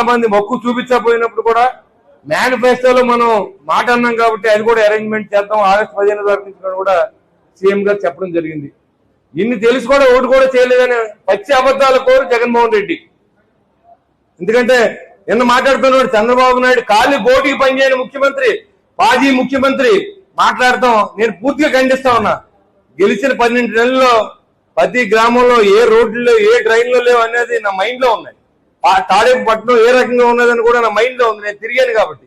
మంది మొక్కు చూపించకపోయినప్పుడు కూడా మేనిఫెస్టోలో మనం మాట అన్నాం కాబట్టి అది కూడా అరేంజ్మెంట్ చేద్దాం. ఆగస్టు పదిహేను వరకు కూడా సీఎం గారు చెప్పడం జరిగింది. ఇన్ని తెలిసి కూడా ఓటు కూడా చేయలేదని పచ్చి అబద్ధాల కోరు జగన్మోహన్ రెడ్డి. ఎందుకంటే నిన్న మాట్లాడుతున్నాడు చంద్రబాబు నాయుడు ఖాళీ బోటికి పనిచేయని ముఖ్యమంత్రి మాజీ ముఖ్యమంత్రి మాట్లాడతాం. నేను పూర్తిగా ఖండిస్తా ఉన్నా. గెలిచిన పన్నెండు నెలల్లో ప్రతి గ్రామంలో ఏ రోడ్లు ఏ డ్రైన్లు లేవు అనేది నా మైండ్లో ఉన్నాయి. తాడేపట్నం ఏ రకంగా ఉన్నదని కూడా నా మైండ్లో ఉంది. నేను తిరిగాను కాబట్టి.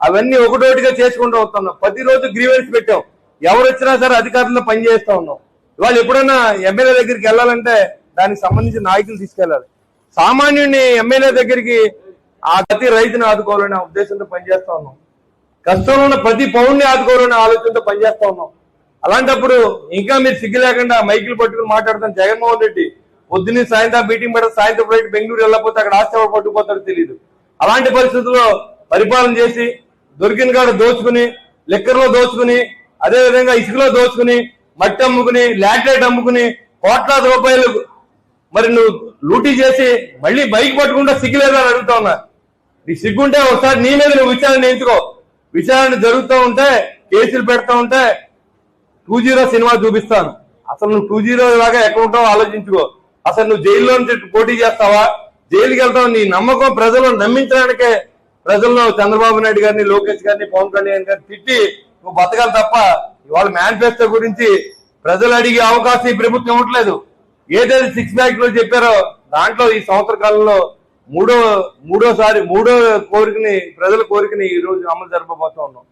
అవన్నీ ఒకటోటిగా చేసుకుంటూ వస్తున్నాం. ప్రతిరోజు గ్రీవెన్స్ పెట్టాం. ఎవరు వచ్చినా సరే అధికారుల్లో పనిచేస్తా ఉన్నాం. ఇవాళ ఎప్పుడైనా ఎమ్మెల్యే దగ్గరికి వెళ్ళాలంటే దానికి సంబంధించిన నాయకులు తీసుకెళ్ళాలి. సామాన్యుడిని ఎమ్మెల్యే దగ్గరికి ఆ ప్రతి రైతుని ఆదుకోవాలనే ఉద్దేశంతో పనిచేస్తా ఉన్నాం. కష్టంలో ఉన్న ప్రతి పౌరుని ఆదుకోవాలనే ఆలోచనతో పనిచేస్తా ఉన్నాం. అలాంటప్పుడు ఇంకా మీరు సిగ్గు లేకుండా మైకులు పట్టుకుని మాట్లాడుతున్న జగన్మోహన్ రెడ్డి. పొద్దున్నే సాయంత్రం మీటింగ్ పెడతారు సాయంత్రం బయట బెంగళూరు వెళ్ళకపోతే అక్కడ ఆశ్చర్య పట్టుకుపోతాడో తెలియదు అలాంటి పరిస్థితుల్లో పరిపాలన చేసి దొరికిన కాడ దోచుకుని లిక్కర్లో దోచుకుని అదేవిధంగా ఇసుకలో దోచుకుని మట్టి అమ్ముకుని లాటరేట్ అమ్ముకుని కోట్లాది రూపాయలు మరి నువ్వు లూటీ చేసి మళ్ళీ బైక్ పట్టుకుంటే సిగ్గులేదు అని అడుగుతా ఉన్నా. నీ సిగ్గుంటే ఒకసారి నీ మీద నువ్వు విచారణ ఎంచుకో విచారణ జరుగుతూ ఉంటే కేసులు పెడతా ఉంటే టూ జీరో సినిమా చూపిస్తాను. అసలు నువ్వు టూ జీరో లాగా ఎక్కడ ఉంటావో ఆలోచించుకో. అసలు నువ్వు జైల్లో పోటీ చేస్తావా? జైలుకి వెళ్తావు? నీ నమ్మకం ప్రజలను నమ్మించడానికే ప్రజల్లో చంద్రబాబు నాయుడు గారిని లోకేష్ గారిని పవన్ కళ్యాణ్ గారిని తిట్టి నువ్వు బతకాలి తప్ప ఇవాళ మేనిఫెస్టో గురించి ప్రజలు అడిగే అవకాశం ఈ ప్రభుత్వం ఇవ్వట్లేదు. ఏదైతే సిక్స్ బ్యాక్లో చెప్పారో దాంట్లో ఈ సంవత్సర కాలంలో మూడో మూడోసారి మూడో కోరికని ప్రజల కోరికని ఈ రోజు అమలు జరపబోతా ఉన్నాం.